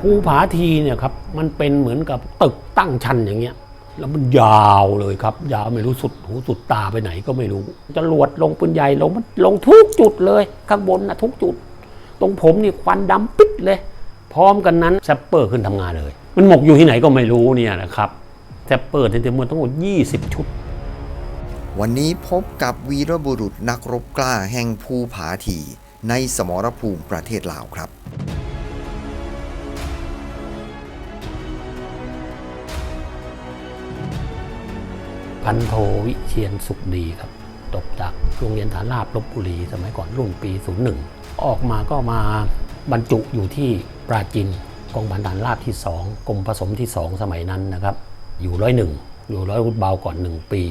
ภูผาทีเนี่ยครับมันเป็นเหมือนกับตึกตั้งชันอย่างเงี้ย แล้วมันยาวเลยครับ ยาวไม่รู้สุดหูสุดตาไปไหนก็ไม่รู้จรวดลงปืนใหญ่ลงมันลงทุกจุดเลยข้างบนนะทุกจุด ตรงผมนี่ควันดำปิดเลย พร้อมกันนั้นแซปเปอร์ขึ้นทำงานเลย มันหมกอยู่ที่ไหนก็ไม่รู้เนี่ยนะครับแซปเปอร์ทั้งหมดทั้งหมด20 ชุด วันนี้พบกับวีรบุรุษนักรบกล้าแห่งภูผาทีในสมรภูมิประเทศลาวครับ พันโทวิเชียนสุขดีครับจบจากโรงเรียนฐานราบลบบุรีสมัยก่อนรุ่นปี 01 ออกมาก็มาบรรจุอยู่ที่ปราจินกองพันฐานราบที่ 2กรมผสมที่ 2 สมัยนั้นนะครับ อยู่ร้อยหนึ่งอยู่ร้อยรุดเบาก่อน 1 ปี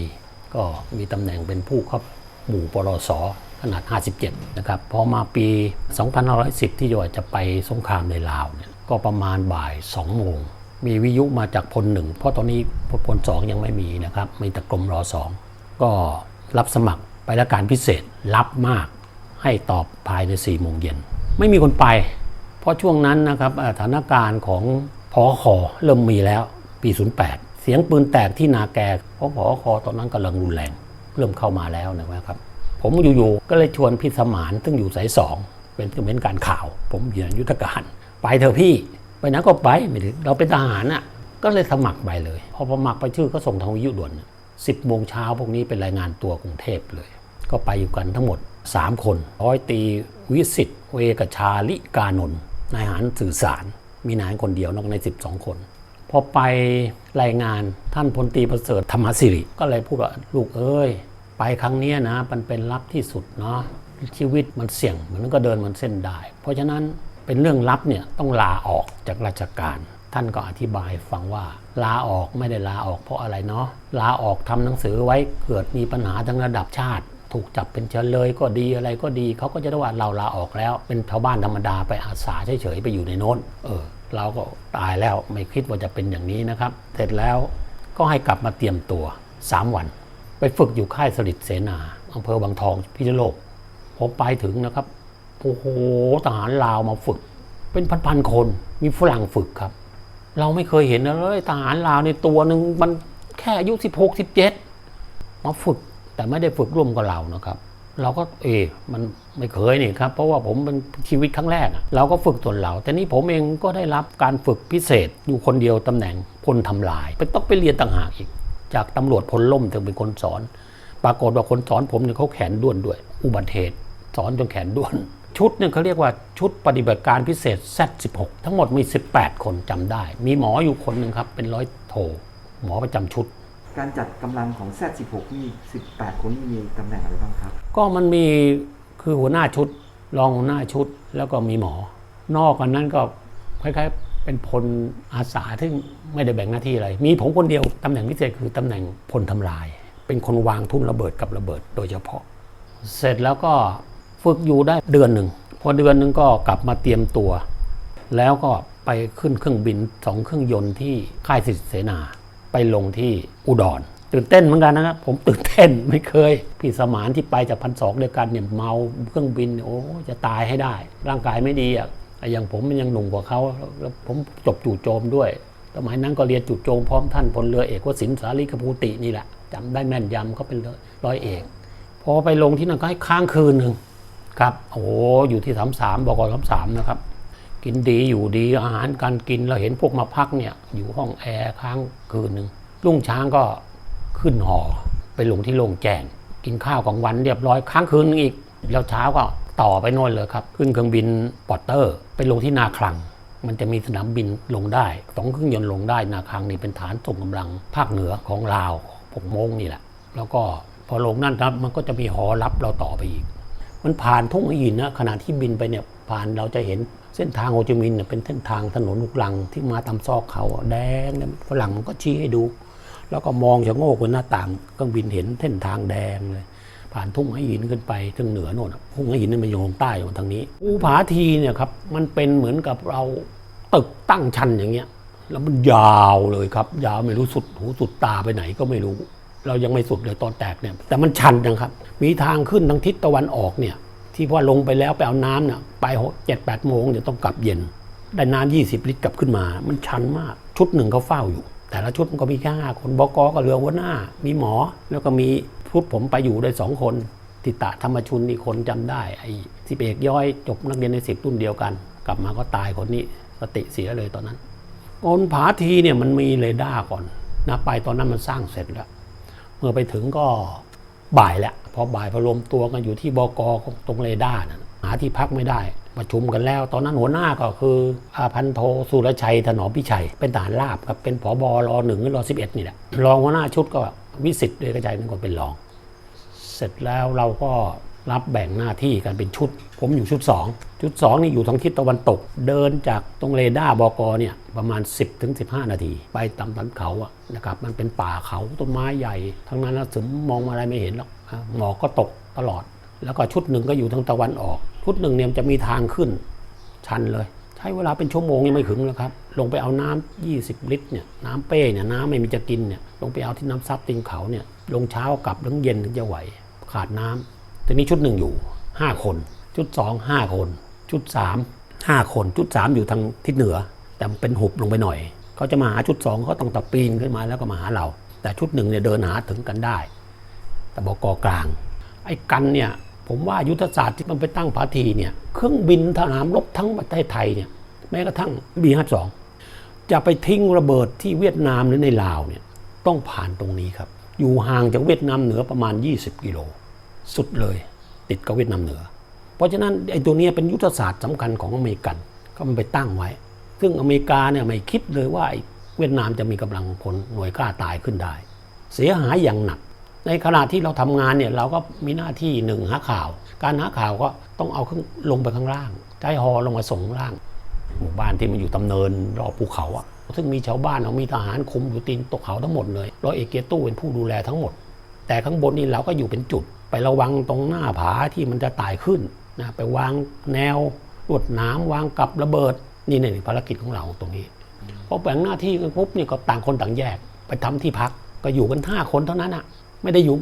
ก็มีตำแหน่งเป็นผู้ขับหมู่ปรสขนาด 57 นะครับ พอมาปี 2510 ที่ยอยจะไปสงครามในลาวเนี่ยก็ประมาณบ่าย 2 โมง มีวิยุมาจากพลหนึ่งเพราะตอนนี้พลสองยังไม่มีนะครับมีแต่กรมรอสองก็รับสมัครไปราชการพิเศษรับมากให้ตอบภายใน4ี่โมงเย็นไม่มีคนไป เพราะช่วงนั้นนะครับสถานการณ์ของพอคอเริ่มมีแล้วปี 08 เสียงปืนแตกที่นาแกเพราะพอคอตอนนั้นกำลังรุนแรง เริ่มเข้ามาแล้วนะครับ ผมอยู่ๆก็เลยชวนพี่สมานซึ่งอยู่สายสองเป็นเป็นการข่าว ผมอยู่ในยุทธการ ไปเถอะพี่ ไปไหนก็ไปไม่ถึงเราเป็นทหารอะก็เลยสมัครไปเลย พอสมัครไปชื่อก็ส่งทางวิทยุด่วนสิบโมงเช้าพวกนี้เป็นรายงานตัวกรุงเทพเลย ก็ไปอยู่กันทั้งหมด 3 คนร้อยตีวิสิตเวกชาลิกานนท์นายทหารสื่อสาร มีนายทหารคนเดียวนอกใน 12 คน พอไปรายงานท่านพลตีประเสริฐธรรมสิริ ก็เลยพูดว่าลูกเอ้ย ไปครั้งนี้นะมันเป็นลับที่สุดเนาะชีวิตมันเสี่ยงมันก็เดินมันเส้นได้ เพราะฉะนั้น เป็นเรื่องลับเนี่ยต้องลาออกจากราชการ ท่านก็อธิบายฟังว่า ลาออกไม่ได้ลาออกเพราะอะไรเนาะลาออกทำหนังสือไว้เกิดมีปัญหาทั้งระดับชาติ ถูกจับเป็นเฉลยก็ดีอะไรก็ดีเขาก็จะได้ว่าเราลาออกแล้ว เป็นชาวบ้านธรรมดาไปอาสาเฉยๆไปอยู่ในโน้นเออ เราก็ตายแล้วไม่คิดว่าจะเป็นอย่างนี้นะครับ เสร็จแล้วก็ให้กลับมาเตรียมตัว 3 วัน ไปฝึกอยู่ค่ายสลิดเสนาอำเภอบางทองพิษณุโลกพอไปถึงนะครับ โอ้โหทหารลาวมาฝึก เป็นพันๆคนมีฝรั่งฝึกครับ เราไม่เคยเห็นเลยทหารลาวในตัวหนึ่งมันแค่อายุ 16 17 มาฝึกแต่ไม่ได้ฝึกร่วมกับเรานะครับ เราก็เออมันไม่เคยนี่ครับ เพราะว่าผมเป็นชีวิตครั้งแรก เราก็ฝึกส่วนเรา แต่นี่ผมเองก็ได้รับการฝึกพิเศษอยู่คนเดียวตำแหน่งพลทำลายไปต้องไปเรียนต่างหากอีก จากตำรวจพลล่มถึงเป็นคนสอน ปรากฏว่าคนสอนผมเนี่ยเขาแขนด้วนด้วย อุบัติเหตุสอนจนแขนด้วน ชุดเนี่ยเขาเรียกว่าชุดปฏิบัติการพิเศษ Z16 ทั้งหมดมี 18 คนจำได้ มีหมออยู่คนหนึ่งครับ เป็นร้อยโท หมอประจำชุด การจัดกำลังของ Z16 นี่18 คนนี่มีตำแหน่งอะไรบ้างครับ ก็มันมีคือหัวหน้าชุด รองหัวหน้าชุดแล้วก็มีหมอ นอกกันนั้นก็คล้ายๆเป็นพลอาสาที่ไม่ได้แบ่งหน้าที่อะไร มีผมคนเดียวตำแหน่งพิเศษคือตำแหน่งพลทำลาย เป็นคนวางทุ่นระเบิดกับระเบิดโดยเฉพาะ เสร็จแล้วก็ ฝึกอยู่ได้เดือนหนึ่งพอเดือนหนึ่งก็กลับมาเตรียมตัว แล้วก็ไปขึ้นเครื่องบินสองเครื่องยนต์ที่ค่ายสิทธิเสนาไปลงที่อุดรตื่นเต้นเหมือนกันนะครับ ผมตื่นเต้นไม่เคย พี่สมานที่ไปจากพันสองเดียวกันเนี่ยเมาเครื่องบินโอ้จะตายให้ได้ ร่างกายไม่ดีอะอย่างผมมันยังหนุ่มกว่าเขาแล้วผมจบจู่โจมด้วยสมัยนั้นก็เรียนจู่โจมพร้อมท่านพลเรือเอกวสินสาลีกภูตินี่แหละจำได้แม่นยำเขาเป็นร้อยเอกพอไปลงที่นั่นก็ให้ค้างคืนหนึ่ง ครับโอ้โหอยู่ที่สามสามบกสามสามนะครับ กินดีอยู่ดีอาหารการกินเราเห็นพวกมาพักเนี่ยอยู่ห้องแอร์ค้างคืนหนึ่งรุ่งช้างก็ขึ้นหอไปลงที่โรงแจ้งกินข้าวกลางวันเรียบร้อยค้างคืนนึงอีก แล้วเช้าก็ต่อไปโน่นเลยครับ ขึ้นเครื่องบินปอตเตอร์ ไปลงที่นาคลัง มันจะมีสนามบินลงได้สองเครื่องยนต์ลงได้นาคลังนี่เป็นฐานส่งกำลังภาคเหนือของลาวพวกโมงนี่แหละ แล้วก็พอลงนั่นครับมันก็จะมีหอรับเราต่อไปอีก มันผ่านทุ่งหินนะขณะที่บินไปเนี่ยผ่านเราจะเห็นเส้นทางโฮจิมินห์เนี่ยเป็นเส้นทางถนนลูกลังที่มาตามซอกเขาแดงเนี่ยฝรั่งมันก็ชี้ให้ดู แล้วก็มองชะโงกบนหน้าต่างเครื่องบินเห็นเส้นทางแดงเลยผ่านทุ่งหินขึ้นไปทางเหนือโน่นทุ่งหินนี่มันอยู่ทางใต้ของทางนี้ภูผาทีเนี่ยครับมันเป็นเหมือนกับเราตึกตั้งชันอย่างเงี้ย แล้วมันยาวเลยครับ ยาวไม่รู้สุดหูสุดตาไปไหนก็ไม่รู้ เรายังไม่สุดเลยตอนแตกเนี่ยแต่มันชันนะครับ มีทางขึ้นทางทิศตะวันออกเนี่ยที่พอลงไปแล้วไปเอาน้ำเนี่ยไปเจ็ดแปดโมงเนี่ยต้องกลับเย็น ได้น้ำ20ลิตรกลับขึ้นมา มันชันมาก ชุดหนึ่งเขาเฝ้าอยู่ แต่ละชุดมันก็มีแค่ห้าคนบกก็เรือหัวหน้า มีหมอ แล้วก็มีชุดผมไปอยู่ได้สองคนติตะธรรมชุนอีกคนจำได้ไอ้สิบเอกย้อยจบนักเรียนในสิบรุ่นเดียวกัน กลับมาก็ตายคนนี้สติเสียเลยตอนนั้นโอนผาทีเนี่ยมันมีเรดาร์ก่อนนะไปตอนนั้นมันสร้างเสร็จแล้ว เมื่อไปถึงก็บ่ายแหล้วพอบ่ายพอรวมตัวกันอยู่ที่บกตรงเรดาร์นะหาที่พักไม่ได้ประชุมกันแล้ว ตอนนั้นหัวหน้าก็คืออาพันโทสุรชัยถนอมพิชัย เป็นทหารราบครับเป็นผบรอหนึ่งหรือรสิบเอ็ดนี่แหละรองหัวหน้าชุดก็วิสิตเดชกระจายนั่นก็เป็นรอง เสร็จแล้วเราก็รับแบ่งหน้าที่กันเป็นชุด ผมอยู่ชุด 2 ชุด 2 นี่อยู่ทางทิศตะวันตก เดินจากตรงเรดาร์บกเนี่ยประมาณ 10-15ถึง15 นาที ไปตามสันเขาอะนะครับมันเป็นป่าเขาต้นไม้ใหญ่ ทั้งนั้นแล้วถึงมองอะไรไม่เห็นหรอกหมอกก็ตกตลอด แล้วก็ชุดหนึ่งก็อยู่ทางตะวันออก ชุดหนึ่งเนี่ยจะมีทางขึ้น ชันเลย ใช้เวลาเป็นชั่วโมงยังไม่ถึงแล้วครับลงไปเอาน้ำ20 ลิตรเนี่ยน้ำเป้เนี่ยน้ำไม่มีจะกินเนี่ยลงไปเอาที่น้ำซับตีนเขาเนี่ยลงเช้ากลับถึงเย็นถึงจะไหวขาดน้ำทีนี้ชุดหนึ่งอยู่ 5 คน ชุด2 5คนชุด3 5คนชุด3อยู่ทางทิศเหนือ แต่มันเป็นหุบลงไปหน่อยเขาจะมาหาชุด2เขาต้องตะปีนขึ้นมาแล้วก็มาหาเรา แต่ชุดหนึ่งเนี่ยเดินหาถึงกันได้ แต่บกกลาง ไอ้กันเนี่ยผมว่ายุทธศาสตร์ที่มันไปตั้งพาทีเนี่ยเครื่องบินทหารรบทั้งประเทศไทยเนี่ยแม้กระทั่ง B52 จะไปทิ้งระเบิดที่เวียดนามหรือในลาวเนี่ยต้องผ่านตรงนี้ครับ อยู่ห่างจากเวียดนามเหนือประมาณ 20 กิโล สุดเลย ติดกับเวียดนามเหนือ เพราะฉะนั้นไอ้ตัวนี้เป็นยุทธศาสตร์สำคัญของอเมริกันก็มันไปตั้งไว้ ซึ่งอเมริกาเนี่ยไม่คิดเลยว่าไอ้เวียดนามจะมีกำลังพลหน่วยกล้าตายขึ้นได้ เสียหายอย่างหนัก ในขณะที่เราทำงานเนี่ยเราก็มีหน้าที่หนึ่งหาข่าว การหาข่าวก็ต้องเอาขึ้นลงไปข้างล่างใช้ฮอลงมาส่งข้างล่างหมู่บ้านที่มันอยู่ตำเนินรอบภูเขาอะซึ่งมีชาวบ้านเอามีทหารคุมอยู่ตีนตกเขาทั้งหมดเลยร้อยเอกเกตู้เป็นผู้ดูแลทั้งหมด แต่ข้างบนนี่เราก็อยู่เป็นจุด ไประวังตรงหน้าผาที่มันจะไต่ขึ้น นะไปวางแนวลวดหน้ำวางกับระเบิด นี่นี่ภารกิจของเราตรงนี้พอแบ่งหน้าที่กันปุ๊บนี่ก็ต่างคนต่างแยกไปทำที่พักก็อยู่กันห้าคนเท่านั้นอะไม่ได้อยู่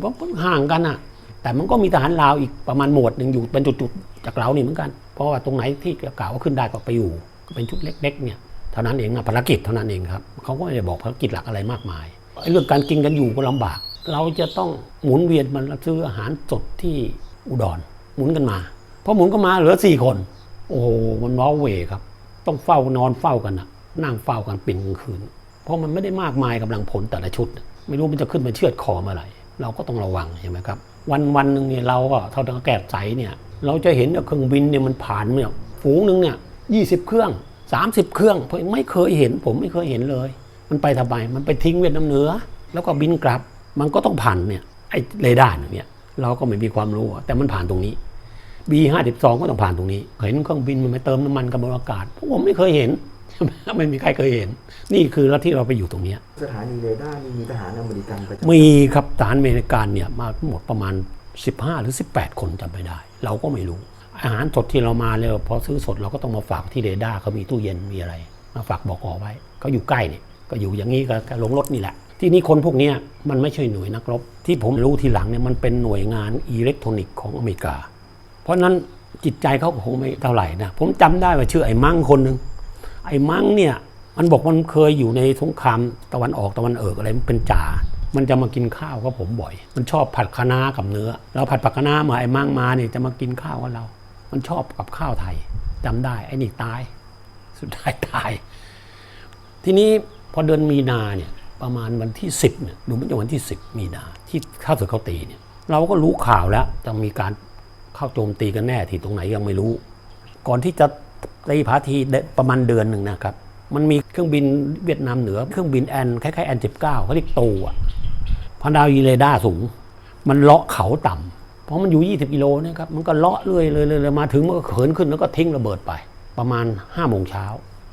ห่างกันอะแต่มันก็มีทหารลาวอีกประมาณหมวดหนึ่งอยู่เป็นจุดๆจากเรานี่เหมือนกัน เพราะว่าตรงไหนที่กล่าวว่าขึ้นได้ก็ไปอยู่ก็เป็นชุดเล็กๆเนี่ยเท่านั้นเองนะภารกิจเท่านั้นเองครับเขาก็ไม่ได้บอกภารกิจหลักอะไรมากมายไอ้เรื่องการกินกันอยู่ก็ลำบาก เราจะต้องหมุนเวียนมันซื้ออาหารสดที่อุดรหมุนกันมา พอหมุนก็มาเหลือสี่คน โอ้มันว้าเวครับ ต้องเฝ้านอนเฝ้ากันนะนั่งเฝ้ากันเป็นกลางคืน เพราะมันไม่ได้มากมายกำลังผลแต่ละชุด ไม่รู้มันจะขึ้นมาเชือดคอเมื่อไหร่เราก็ต้องระวังใช่ไหมครับ วันวันหนึ่งเนี่ยเราก็เท่าทั้งแกบใสเนี่ย เราจะเห็นเครื่องบินเนี่ยมันผ่านเนี่ยฝูงหนึ่งเนี่ยยี่สิบเครื่อง 30 เครื่องผมไม่เคยเห็น ผมไม่เคยเห็นเลย มันไปทำไมมันไปทิ้งเวียดนามเหนือ แล้วก็บินกลับ มันก็ต้องผ่านเนี่ยไอ้เรดาร์เนี่ยเราก็ไม่มีความรู้แต่มันผ่านตรงนี้ B52 ก็ต้องผ่านตรงนี้เห็นเครื่องบินมันไปเติมน้ำมันกับบนอากาศผมไม่เคยเห็นไม่มีใครเคยเห็น นี่คือแล้วที่เราไปอยู่ตรงเนี้ยสถานีเรดาร์นี่มีทหารอเมริกันประจำมีครับทหารอเมริกันเนี่ยมาทั้งหมดประมาณ 15 หรือ 18 คนจำไม่ได้ เราก็ไม่รู้ อาหารสดที่เรามาเลยพอซื้อสดเราก็ต้องมาฝากที่เรดาร์เขามีตู้เย็นมีอะไร มาฝากบอกอไว้เขาอยู่ใกล้เนี่ยก็อยู่อย่างนี้ก็ก็ลงรถนี่แหละ ที่นี่คนพวกเนี้ยมันไม่ใช่หน่วยนักรบ ที่ผมรู้ทีหลังเนี่ยมันเป็นหน่วยงานอิเล็กทรอนิกส์ของอเมริกา เพราะนั้นจิตใจเขาคงไม่เท่าไหร่นะผมจำได้ว่าชื่อไอ้มั่งคนหนึ่งไอ้มังเนี่ย มันบอกมันเคยอยู่ในสงครามตะวันออกตะวันเอกอะไรมันเป็นจ่ามันจะมากินข้าวกับผมบ่อย มันชอบผัดคะน้ากับเนื้อ เราผัดผักคะน้ามาไอ้มังมาเนี่ยจะมากินข้าวกับเรา มันชอบกับข้าวไทยจำได้ไอ้นี่ตาย สุดท้ายตาย ทีนี้พอเดือนมีนาเนี่ยประมาณวันที่ 10เนี่ยดูมันจะวันที่ 10 มีนาที่ข้าวสึกเขาตีเนี่ยเราก็รู้ข่าวแล้วจะมีการ เข้าโจมตีกันแน่ที่ตรงไหนยังไม่รู้ ก่อนที่จะตีพาทีประมาณเดือนหนึ่งนะครับ มันมีเครื่องบินเวียดนามเหนือ เครื่องบินแอนคล้ายๆแอน19เก้าเขาเรียกโตอะพันดาวยีเรดาร์สูง มันเลาะเขาต่ำเพราะมันอยู่ 20 กิโลนะครับ มันก็เลาะเรื่อยเลยเลยมาถึงมันก็เขินขึ้นแล้วก็ทิ้งระเบิดไป ประมาณ5โมงเช้า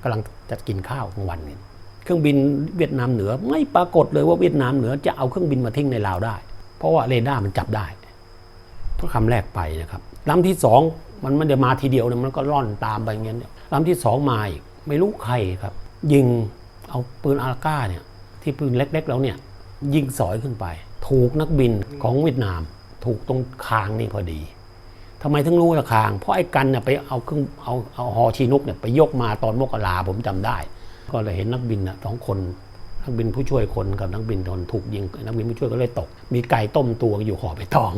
กำลังจะกินข้าวกลางวันเนี่ยเครื่องบินเวียดนามเหนือไม่ปรากฏเลยว่าเวียดนามเหนือจะเอาเครื่องบินมาทิ้งในลาวได้ เพราะว่าเรดาร์มันจับได้ เพราะคำแรกไปนะครับลำที่สองมันม่ได้มาทีเดียวเนี่ยมันก็ล่อนตามไปอย่างเงี้ยเนี่ยลำที่สองมาอีกไม่รู้ใครครับ ยิงเอาปืนอาราก้าเนี่ยที่ปืนเล็กๆแล้วเนี่ยยิงสอยขึ้นไป ถูกนักบินของเวียดนาม ถูกตรงคางนี่พอดีทำไมถึงรู้ระฆังเพราะไอ้กันเนี่ยไปเอาเครื่องเอาเอาฮอชีนุกเนี่ยไปยกมาตอนมกราผมจำได้ ก็เลยเห็นนักบินน่ะสองคนนักบินผู้ช่วยคนกับนักบินคนถูกยิงนักบินผู้ช่วยก็เลยตก มีไก่ต้มตัวอยู่ห่อใบตอง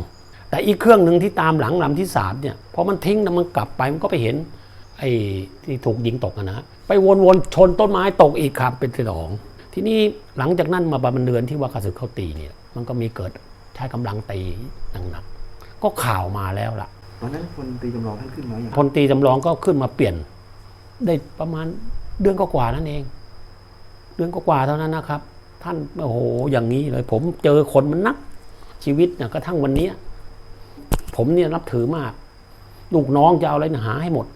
แต่อีกเครื่องหนึ่งที่ตามหลังลำที่สามเนี่ยพอมันทิ้งนะมันกลับไปมันก็ไปเห็นไอ้ที่ถูกยิงตกอะนะไปวนๆชนต้นไม้ตกอีกครับเป็นสองทีนี้หลังจากนั้นมาประมาณเดือนที่ว่ากระสุนเข้าตีเนี่ยมันก็มีเกิดใช้กำลังตีหนักๆก็ข่าวมาแล้วล่ะตอนนั้นพลตรีจำลองท่านขึ้นมาอย่างพลตรีจำลองก็ขึ้นมาเปลี่ยน ได้ประมาณเดือนก็กว่าๆนั่นเอง เดือนก็กว่าๆเท่านั้นนะครับ ท่านโอ้โหอย่างนี้เลย ผมเจอคนมันนักชีวิตเนี่ยกระทั่งวันเนี้ย ผมเนี่ยนับถือมาก ลูกน้องจะเอาอะไรหาให้หมด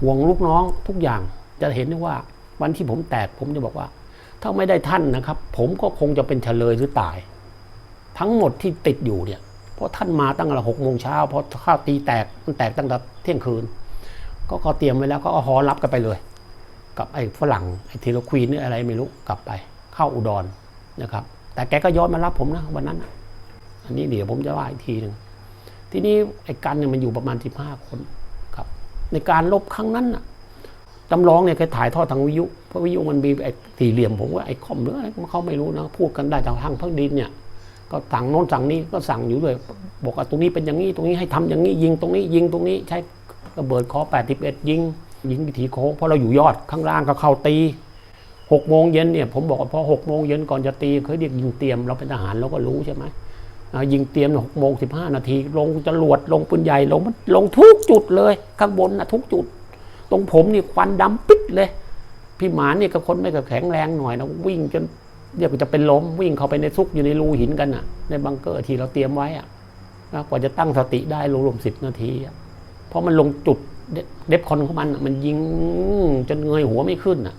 ห่วงลูกน้องทุกอย่างจะเห็นได้ว่าวันที่ผมแตกผมจะบอกว่า ถ้าไม่ได้ท่านนะครับ ผมก็คงจะเป็นเฉลยหรือตาย ทั้งหมดที่ติดอยู่เนี่ยเพราะท่านมาตั้งแต่หกโมงเช้าเพอข้าวตีแตกมันแตกตั้งแต่เที่ยงคืน ก็ก็เตรียมไว้แล้วก็เอาฮอรับกันไปเลย กับไอ้ฝรั่งไอ้เทโลควีนนี่อะไรไม่รู้กลับไป เข้าอุดรนะครับ แต่แกก็ย้อนมารับผมนะวันนั้น อันนี้เดี๋ยวผมจะว่าอีกทีหนึ่ง ทีนี้ไอ้กันเนี่ยมันอยู่ประมาณสิบห้าคนครับ ในการลบครั้งนั้นน่ะจำลองเนี่ยเคยถ่ายทอดทางวิทยุเพราะวิทยุมันมีไอ้สี่เหลี่ยมผมว่าไอ้คอมหรืออะไรเขาไม่รู้นะพูดกันได้ทางทางพักดินเนี่ยก็สั่งโน้นสั่งนี้ก็สั่งอยู่เลยบอกว่าตรงนี้เป็นอย่างนี้ตรงนี้ให้ทำอย่างนี้ยิงตรงนี้ยิงตรงนี้ใช้ระเบิดคอ81ยิงยิงวิถีโค้งเพราะเราอยู่ยอดข้างล่างก็เข้าตีหกโมงเย็นเนี่ยผมบอกว่าพอหกโมงเย็นก่อนจะตีเคยเรียกยิงเตรียมเราเป็นทหารเราก็รู้ใช่ไหม ยิงเตรียมหกโมงสิบห้านาที ลงจรวดลงปืนใหญ่ลงลงทุกจุดเลย ข้างบนนะทุกจุด ตรงผมนี่ควันดำปิดเลย พี่หมานี่ก็คนไม่ก็แข็งแรงหน่อยนะวิ่งจนเรียกว่าจะเป็นล้มวิ่งเข้าไปในซุกอยู่ในรูหินกันอะ ในบังเกอร์ที่เราเตรียมไว้อะนะกว่าจะตั้งสติได้รวมสิบนาทีเพราะมันลงจุดเดเดฟคอนของมันมันยิงจนเงยหัวไม่ขึ้นอะ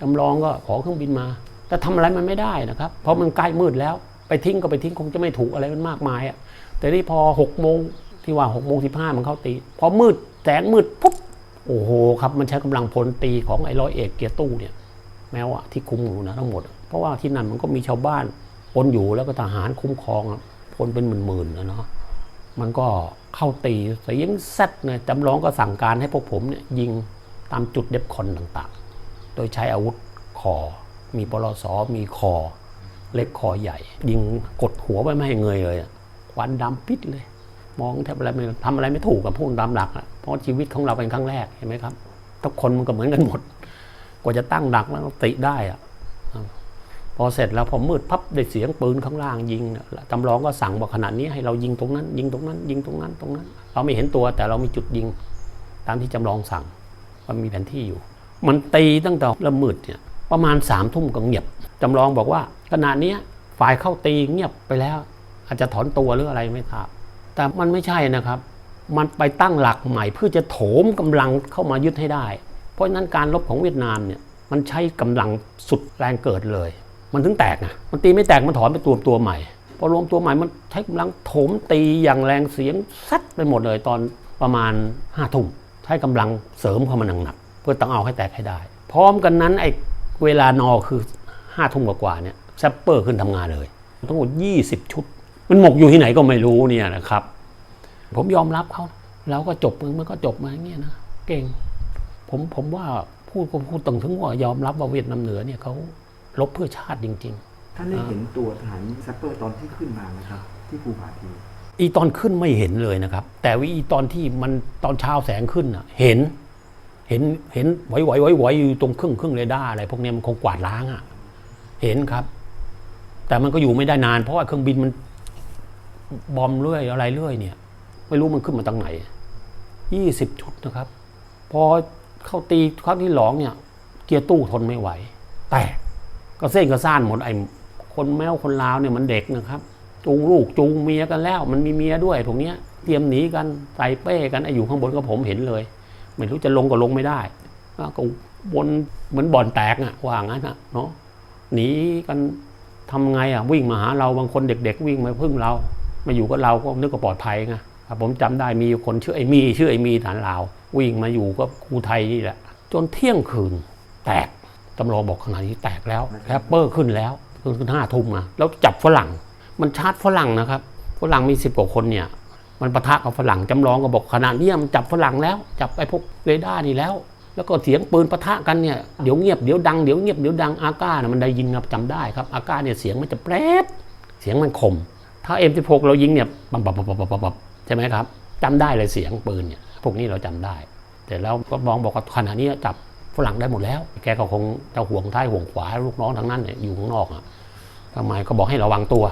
จำลองก็ขอเครื่องบินมา แต่ทำอะไรมันไม่ได้นะครับ เพราะมันใกล้มืดแล้ว ไปทิ้งก็ไปทิ้งคงจะไม่ถูกอะไรมันมากมายอะแต่นี่พอหกโมงที่ว่าหกโมงสิบห้ามันเข้าตี พอมืดแสงมืดปุ๊บโอ้โหครับมันใช้กำลังพลตีของไอ้ร้อยเอกเกียร์ตู้เนี่ย แม้ว่าที่คุมอยู่นะทั้งหมด เพราะว่าที่นั่นมันก็มีชาวบ้านปนอยู่แล้วก็ทหารคุ้มครองคนเป็นหมื่นๆนะเนาะมันก็เข้าตีเสียงแซดเนี่ยจำลองก็สั่งการให้พวกผมเนี่ยยิงตามจุดเด็บคอนต่างๆ โดยใช้อาวุธคอ มีปลอสอมีคอ เล็กคอใหญ่ ยิงกดหัวไปไม่ให้เงยเลยควันดำปิดเลย มองแทบอะไรไม่ทำอะไรไม่ถูกกับพูดตามหลักอะเพราะชีวิตของเราเป็นครั้งแรกเห็นไหมครับทุกคนมันก็เหมือนกันหมด กว่าจะตั้งดักแล้วติได้อะอ่าพอเสร็จแล้วพอมืดพับได้เสียงปืนข้างล่างยิงจำลองก็สั่งบอกขนาดนี้ให้เรายิงตรงนั้น ยิงตรงนั้น ยิงตรงนั้นตรงนั้น เราไม่เห็นตัวแต่เรามีจุดยิง ตามที่จำลองสั่งมันมีแผนที่อยู่ มันตีตั้งแต่ละมืดเนี่ย ประมาณสามทุ่มก็เงียบจำลองบอกว่าขณะนี้ฝ่ายเข้าตีเงียบไปแล้ว อาจจะถอนตัวหรืออะไรไม่ทราบแต่มันไม่ใช่นะครับ มันไปตั้งหลักใหม่ เพื่อจะโถมกำลังเข้ามายึดให้ได้ เพราะฉะนั้นการรบของเวียดนามเนี่ยมันใช้กำลังสุดแรงเกิดเลย มันถึงแตกนะมันตีไม่แตกมันถอนไปตัวตัวใหม่พอรวมตัวใหม่มันใช้กำลังโถมตีอย่างแรงเสียงซัดไปหมดเลยตอนประมาณห้าทุ่มใช้กำลังเสริมเข้ามาหนักๆเพื่อต้องเอาให้แตกให้ได้ พร้อมกันนั้นไอ้ เวลานอคือห้าทุ่มกว่าๆเนี่ยแซปเปอร์ขึ้นทำงานเลยทั้งหมด20 ชุด มันหมกอยู่ที่ไหนก็ไม่รู้เนี่ยนะครับ ผมยอมรับเขาแล้วก็จบมันก็จบมาอย่างเงี้ยนะเก่ง ผมผมว่าพูดก็พูดตรงถึงว่ายอมรับว่าเวียดนามเหนือเนี่ยเขาลบเพื่อชาติจริงท่านได้เห็นตัวทหารแซปเปอร์ตอนที่ขึ้นมานะครับ ที่ภูผาทีๆอีตอนขึ้นไม่เห็นเลยนะครับ แต่ว่าอีตอนที่มันตอนเช้าแสงขึ้นอะ เห็น เห็นเห็นไหวไหวไหวไหวอยู่ตรงเครื่องเครื่องเรดาร์อะไร พวกนี้มันคงกวาดล้างอะ เห็นครับ แต่มันก็อยู่ไม่ได้นาน เพราะว่าเครื่องบินมันบอมเรื่อยอะไรเรื่อยเนี่ย ไม่รู้มันขึ้นมาตั้งไหนยี่สิบชุดนะครับ พอเข้าตีครั้งที่หลองเนี่ย เกียร์ตู้ทนไม่ไหว แตกก็เส้นก็ซ่านหมดไอ้คนแมวคนลาวเนี่ยมันเด็กนะครับ จูงลูกจูงเมียกันแล้ว มันมีเมียด้วยตรงเนี้ยเตรียมหนีกันใส่เป้กันไอ้อยู่ข้างบนก็ผมเห็นเลย ไม่รู้จะลงก็ลงไม่ได้ก็วนเหมือนบ่อนแตกอะว่างั้นอะเนาะหนีกันทำไงอะวิ่งมาหาเราบางคนเด็ก ๆ วิ่งมาพึ่งเรา มาอยู่กับเราก็นึกว่าปลอดภัยไงอะผมจำได้มีคนชื่อไอ้มีชื่อไอ้มีฐานลาว วิ่งมาอยู่กับครูไทยนี่แหละ จนเที่ยงคืนแตกตำรวจบอกขนาดนี้แตกแล้วแรปเปอร์ขึ้นแล้วขึ้นขึ้นห้าทุ่มมาแล้วจับฝรั่ง มันชาร์จฝรั่งนะครับฝรั่งมีสิบกว่าคนเนี่ย มันปะทะกับฝรั่งจำลองก็บอกขณะเนี้มันจับฝรั่งแล้ว จับไอ้พวกเรดาร์นี่แล้ว แล้วก็เสียงปืนปะทะกันเนี่ยเดี๋ยวเงียบเดี๋ยวดังเดี๋ยวเงียบเดี๋ยวดังอาก้านะมันได้ยินครับจำได้ครับอาก้าเนี่ยเสียงมันจะแปรดเสียงมันคม ถ้า M16 เรายิงเนี่ยปั๊บปั๊บปั๊บปั๊บปับใช่ไหมครับจำได้เลยเสียงปืนเนี่ยพวกนี้เราจำได้ แต่แล้วก็มองบอกว่าขณะนี้จับฝรั่งได้หมดแล้ว แกก็คงจะห่วงท้ายห่วงขวาลูกน้องทั้งนั้นเนี่ยอยู่ข้างนอกอะทำไมก็บอกให้ระวังตัว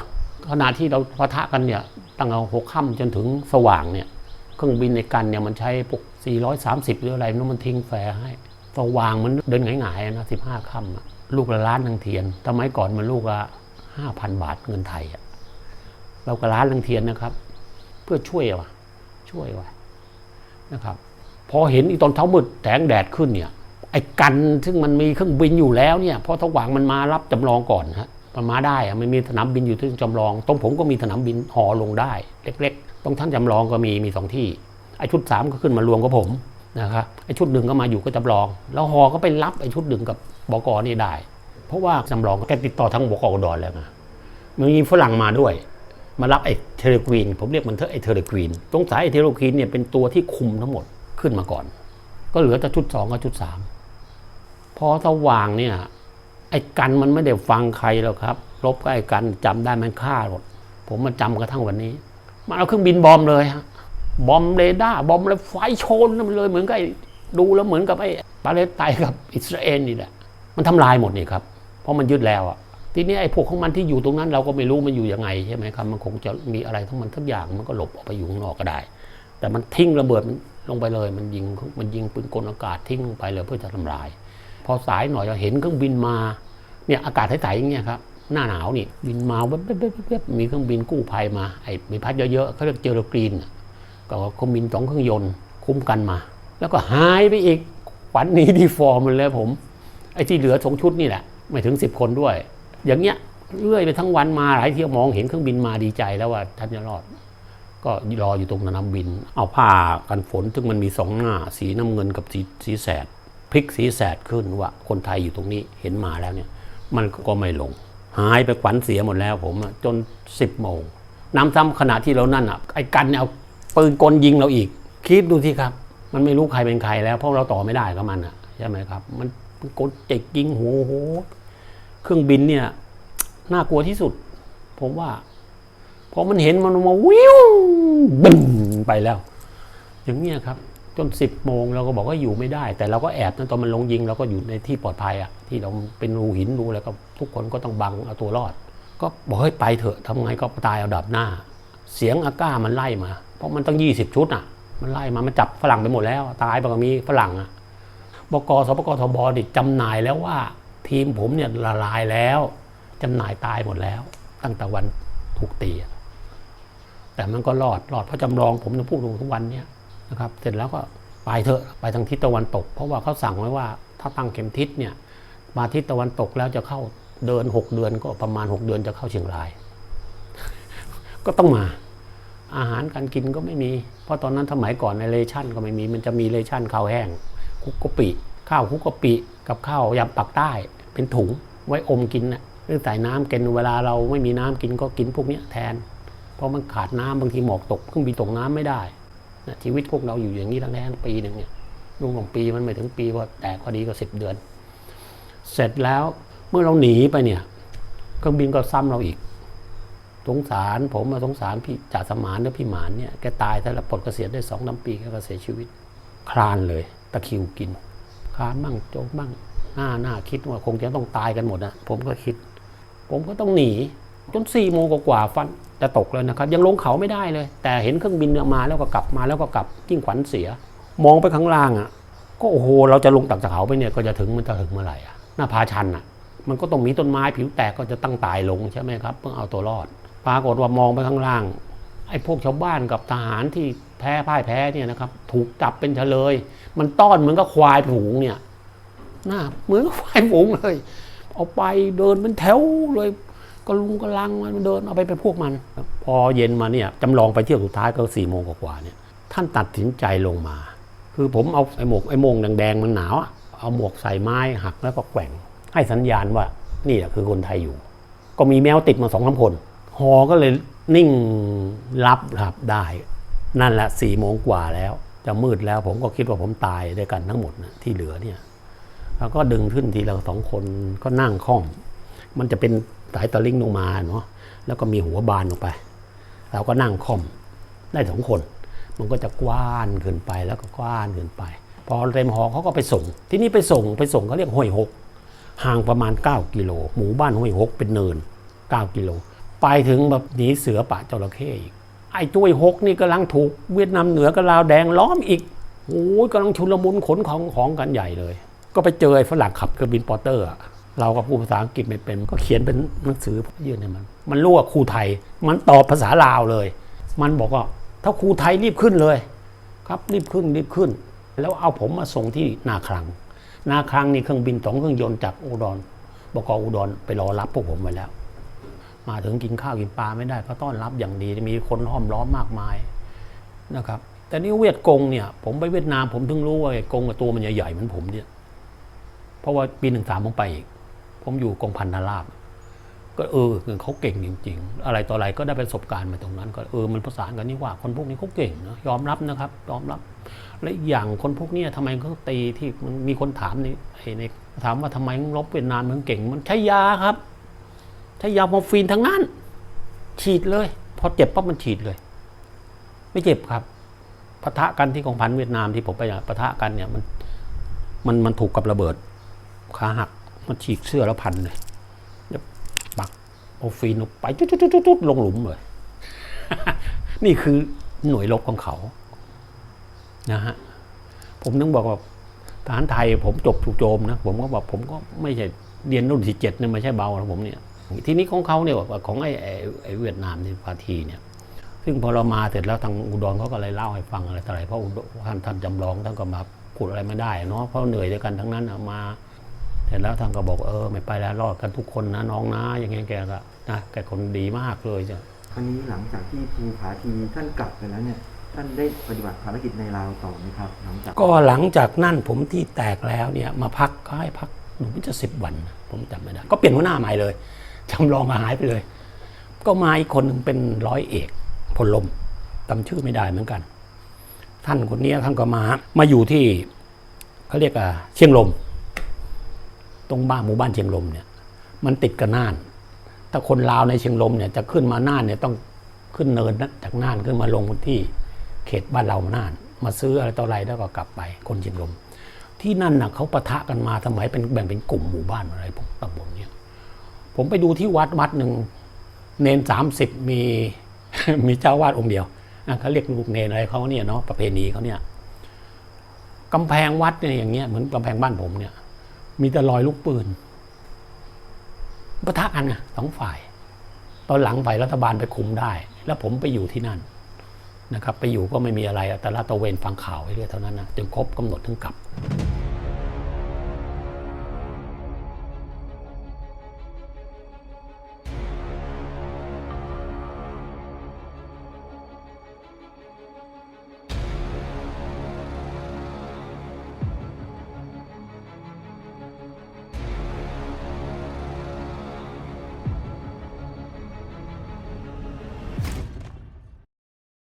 ขณะที่เราปะทะกันเนี่ยตั้งแต่หกค่ำจนถึงสว่างเนี่ยเครื่องบินในกันเนี่ยมันใช้พวก 430 หรืออะไรนู้นมันทิ้งแฟร์ให้สว่างมันเดินหงายๆนะ15ค่ำลูกละล้านนางเทียนสมัยก่อนมันลูกละ5,000บาทเงินไทยอะเราก็ล้านนางเทียนนะครับ เพื่อช่วยว่ะช่วยว่ะนะครับ พอเห็นอีตอนเช้ามืดแสงแดดขึ้นเนี่ยไอ้กันซึ่งมันมีเครื่องบินอยู่แล้วเนี่ยพอสว่างมันมารับจำลองก่อนฮะ มันมาได้อะมันมีสนามบินอยู่ที่จำลอง ตรงผมก็มีสนามบินหอลงได้ เล็ก ๆ ตรงท่านจำลองก็มีมีสองที่ไอชุดสามก็ขึ้นมารวมกับผมนะครับไอชุดหนึ่งก็มาอยู่ก็จำลอง แล้วหอก็ไปรับไอชุดหนึ่งกับบกนี่ได้ เพราะว่าจำลองก็แกติดต่อทั้งบกอุดรแล้วไงมันมีฝรั่งมาด้วย มารับไอเทเลควีนผมเรียกมันเถอะไอเทเลควีนสงสัยไอเทเลควีนเนี่ยเป็นตัวที่คุมทั้งหมดขึ้นมาก่อน ก็เหลือแต่ชุดสองกับชุดสามพอสว่างเนี่ย ไอ้กันมันไม่ได้ฟังใครหรอกครับลบกับไอ้กันจำได้มันฆ่าหมดผมมันจำกระทั่งวันนี้มันเอาเครื่องบินบอมเลยฮะบอมเรดาร์บอมเลยไฟชนมันเลยเหมือนกับไอ้ดูแล้วเหมือนกับไอ้ปาเลสไตน์กับอิสราเอลนี่แหละมันทำลายหมดนี่ครับ เพราะมันยึดแล้วอะทีนี้ไอ้พวกของมันที่อยู่ตรงนั้นเราก็ไม่รู้มันอยู่ยังไงใช่ไหมครับมันคงจะมีอะไรทั้งมันทุกอย่างมันก็หลบออกไปอยู่ข้างนอกก็ได้ แต่มันทิ้งระเบิดมันลงไปเลย มันยิงมันยิงปืนกลอากาศทิ้งลงไปเลยเพื่อจะทำลาย พอสายหน่อยเราเห็นเครื่องบินมาเนี่ยอากาศใสๆอย่างเงี้ยครับหน้าหนาวนี่บินมาแว๊บๆมีเครื่องบินกู้ภัยมาไอ้มีพัดเยอะๆเขาเรียกเจอร์กรีนก็เครื่องบินสองเครื่องยนต์คุ้มกันมา แล้วก็หายไปอีกขวัญหนีดีฟอร์มมันเลยผมไอ้ที่เหลือสองชุดนี่แหละไม่ถึงสิบคนด้วย อย่างเงี้ยเรื่อยไปทั้งวันมาหลายเที่ยวมองเห็นเครื่องบินมาดีใจแล้วว่าท่านจะรอด ก็รออยู่ตรงสนามบิน เอาผ้ากันฝนซึ่งมันมีสองหน้า สีน้ำเงินกับสีสีแสด ลิกสีแสดขึ้นว่าคนไทยอยู่ตรงนี้เห็นมาแล้วเนี่ยมันก็ไม่ลง หายไปขวัญเสียหมดแล้วผมจนสิบโมงน้ำซ้ำขณะที่เรานั่นอะไอ้กันเนี่ยเอาปืนกลยิงเราอีก คิดดูที่ครับ มันไม่รู้ใครเป็นใครแล้วเพราะเราต่อไม่ได้กับมันอะใช่ไหมครับ มันกลเจ็กยิงโหโหเครื่องบินเนี่ยน่ากลัวที่สุด ผมว่าพอมันเห็นมันมาวิวบึ้มไปแล้ว อย่างเนี้ยครับ จนสิบโมงเราก็บอกว่าอยู่ไม่ได้ แต่เราก็แอบนะตอนมันลงยิงเราก็อยู่ในที่ปลอดภัยอะที่เราเป็นรูหินรูอะไรก็ทุกคนก็ต้องบังเอาตัวรอด ก็บอกให้ไปเถอะทำไงก็ตายเอาดับหน้า เสียงอาก้ามันไล่มา เพราะมันตั้งยี่สิบชุดอะมันไล่มามันจับฝรั่งไปหมดแล้ว ตายไปก็มีฝรั่งอะบกสปกทบดิจำหน่ายแล้วว่าทีมผมเนี่ยละลายแล้วจำหน่ายตายหมดแล้ว ตั้งแต่วันถูกตีแต่มันก็รอดรอดเพราะจำลองผมจะพูดตรงทุกวันเนี้ย นะครับ เสร็จแล้วก็ไปเถอะไปทางทิศตะวันตก เพราะว่าเขาสั่งไว้ว่า ถ้าตั้งเข็มทิศเนี่ยมาทิศตะวันตกแล้วจะเข้าเดินหกเดือนก็ประมาณหกเดือนจะเข้าเชียงราย ก็ต้องมา อาหารการกินก็ไม่มี เพราะตอนนั้นสมัยก่อนในเลชั่นก็ไม่มี มันจะมีเลชั่นข้าวแห้ง คุกกะปิ ข้าวคุกกะปิกับข้าวยำปักใต้เป็นถุงไว้อมกินน่ะหรือใส่น้ำกินเวลาเราไม่มีน้ำกินก็กินพวกนี้แทน เพราะมันขาดน้ำบางทีหมอกตกเครื่องบินตกน้ำไม่ได้ ชีวิตพวกเราอยู่อย่างนี้ทั้งแรงปีหนึ่งเนี่ยลุงของปีมันไม่ถึงปีก็แต่พอดีก็สิบเดือน เสร็จแล้วเมื่อเราหนีไปเนี่ยเครื่องบินก็ซ้ำเราอีก สงสารผมมาสงสารพี่จ่าสมานหรือพี่หมานเนี่ยแกตายแต่ละปลดเกษียณได้สองสามปีแกก็เสียชีวิต คลานเลยตะคิวกิน คลานบ้างโจกบ้างหน้าหน้าคิดว่าคงจะต้องตายกันหมดนะผมก็คิด ผมก็ต้องหนี จนสี่โมงกว่าฟันจะตกเลยนะครับ ยังลงเขาไม่ได้เลย แต่เห็นเครื่องบินมาแล้วก็กลับมาแล้วก็กลับยิ่งขวัญเสีย มองไปข้างล่างอะ ก็โอ้โหเราจะลงจากเขาไปเนี่ยก็จะถึงมันจะถึงเมื่อไหร่อะหน้าผาชันอะ มันก็ต้องมีต้นไม้ผิวแตกก็จะตั้งตายลงใช่ไหมครับ เพื่อเอาตัวรอด ปรากฏว่ามองไปข้างล่างไอ้พวกชาวบ้านกับทหารที่แพ้พ่ายแพ้เนี่ยนะครับ ถูกจับเป็นเฉลย มันต้อนเหมือนกับควายผูงเนี่ยหน้าเหมือนกับควายผูงเลย เอาไปเดินเป็นแถวเลย ก็ลุงก็ลังมันเดินเอาไปเป็นพวกมัน พอเย็นมาเนี่ยจำลองไปเที่ยวสุดท้ายก็สี่โมงกว่าเนี่ยท่านตัดสินใจลงมา คือผมเอาไอ้หมวกไอ้มงแดงๆมันหนาวอะเอาหมวกใส่ไม้หักแล้วก็แกว่ง ให้สัญญาณว่านี่แหละคือคนไทยอยู่ ก็มีแมวติดมาสองสามคนหอก็เลยนิ่งรับหลับได้ นั่นแหละสี่โมงกว่าแล้ว จะมืดแล้วผมก็คิดว่าผมตายด้วยกันทั้งหมดนะที่เหลือเนี่ยแล้วก็ดึงขึ้นทีละสองคนก็นั่งคล่อม มันจะเป็น สายตะลิงลงมาเนาะแล้วก็มีหัวบานลงไป เราก็นั่งคอมได้สองคน มันก็จะกว้านขึ้นไปแล้วก็กว้านขึ้นไป พอเต็มหอเขาก็ไปส่ง ที่นี่ไปส่งไปส่งเขาเรียกห้วยหกห่างประมาณ 9 กิโลหมู่บ้านห้วยหกเป็นเนิน 9 กิโล ไปถึงแบบหนีเสือป่าจระเข้อีกไอ้จุ้ยหกนี่กำลังถูกเวียดนามเหนือกับลาวแดงล้อมอีกโอ้ยกำลังชุลมุนขนของของกันใหญ่เลย ก็ไปเจอไอ้ฝรั่งขับเครื่องบินปอเตอร์อะ เราก็พูดภาษาอังกฤษไม่เป็น ก็เขียนเป็นหนังสือยื่นให้มัน มันรู้ว่าครูไทย มันตอบภาษาลาวเลย มันบอกว่าถ้าครูไทยรีบขึ้นเลย ครับรีบขึ้นรีบขึ้น แล้วเอาผมมาส่งที่นาคลัง นาคลังนี่เครื่องบินสองเครื่องยนต์จากอุดรบกอุดรไปรอรับพวกผมไว้แล้ว มาถึงกินข้าวกินปลาไม่ได้ก็ต้อนรับอย่างดีมีคนห้อมล้อมมากมายนะครับแต่นี่เวียดกงเนี่ยผมไปเวียดนามผมถึงรู้ว่าไอ้กงกับตัวมันใหญ่ๆเหมือนผมเนี่ย เพราะว่าปีหนึ่งสามผมไปอีก ผมอยู่กองพันนาราบก็เออเขาเก่งจริง ๆ อะไรต่ออะไรก็ได้ประสบการณ์มาตรงนั้น ก็เออมันประสานกันนี่ว่าคนพวกนี้เขาเก่งนะยอมรับนะครับ ยอมรับ และอีกอย่างคนพวกนี้ยทำไมเขาตีที่มันมีคนถามในไอ้ในถามว่าทำไมมึงรบเวียดนามมึงเก่ง มันใช้ยาครับใช้ยามอร์ฟีนทั้งนั้น ฉีดเลย พอเจ็บปั๊บมันฉีดเลย ไม่เจ็บครับปะทะกันที่กองพันเวียดนามที่ผมไปปะทะกันเนี่ยมันมันมันถูกกับระเบิดขาหัก มันฉีกเสื้อแล้วพันเลยปักมอร์ฟีนลงไปจุดๆๆๆลงหลุมเลยนี่คือหน่วยรบของเขานะฮะผมนึกบอกว่าทหารไทยผมจบถูกโจมนะผมก็บอกผมก็ไม่ใช่เรียนรุ่นที่เจ็ดเนี่ยไม่ใช่เบานะผมเนี่ยทีนี้ของเขาเนี่ยของไอ้ไอ้เวียดนามนี่พาทีเนี่ย ซึ่งพอเรามาเสร็จแล้วทางอุดรเขาก็เลยเล่าให้ฟังอะไรต่ออะไรเพราะอุดรท่านท่านจำลองท่านก็มาพูดอะไรไม่ได้เนาะเพราะเหนื่อยด้วยกันทั้งนั้นมา เสร็จแล้วท่านก็บอกเออไม่ไปแล้วรอดกันทุกคนนะน้องนะอย่างเงี้ยแกก็นะแกคนดีมากเลยจ้ะคราวนี้หลังจากที่ภูผาทีท่านกลับไปแล้วเนี่ยท่านได้ปฏิบัติภารกิจในลาวต่อไหมครับหลังจากก็หลังจากนั่นผมที่แตกแล้วเนี่ยมาพักก็ให้พักหนูจะสิบวันนะผมจำไม่ได้ก็เปลี่ยนหัวหน้าใหม่เลยจำลองมาหายไปเลย ก็มาอีกคนหนึ่งเป็นร้อยเอกพลลมจำชื่อไม่ได้เหมือนกัน ท่านคนเนี้ยท่านก็มามาอยู่ที่เขาเรียกอะเชียงลม ตรงบ้านหมู่บ้านเชียงลมเนี่ย มันติดกับน่าน ถ้าคนลาวในเชียงลมเนี่ยจะขึ้นมาน่านเนี่ยต้องขึ้นเนินนะจากน่านขึ้นมาลงที่เขตบ้านเราน่าน มาซื้ออะไรต่ออะไรแล้วก็กลับไปคนเชียงลม ที่นั่นน่ะเขาปะทะกันมาสมัยเป็นแบ่งเป็นกลุ่มหมู่บ้านอะไรพวกตำบลเนี่ยผมไปดูที่วัดวัดหนึ่งเนนสามสิบมีมีเจ้าวาดองค์เดียวเขาเรียกลูกเนนอะไรเขาเนี่ยเนาะประเพณีเขาเนี่ยกำแพงวัดเนี่ยอย่างเงี้ยเหมือนกำแพงบ้านผมเนี่ย มีแต่รอยลูกปืนปะทะกันไงสองฝ่าย ตอนหลังฝ่ายรัฐบาลไปคุมได้ แล้วผมไปอยู่ที่นั่นนะครับ ไปอยู่ก็ไม่มีอะไรแต่ละตะเวนฟังข่าวไว้เรื่อยเท่านั้นนะจนครบกำหนดถึงกลับ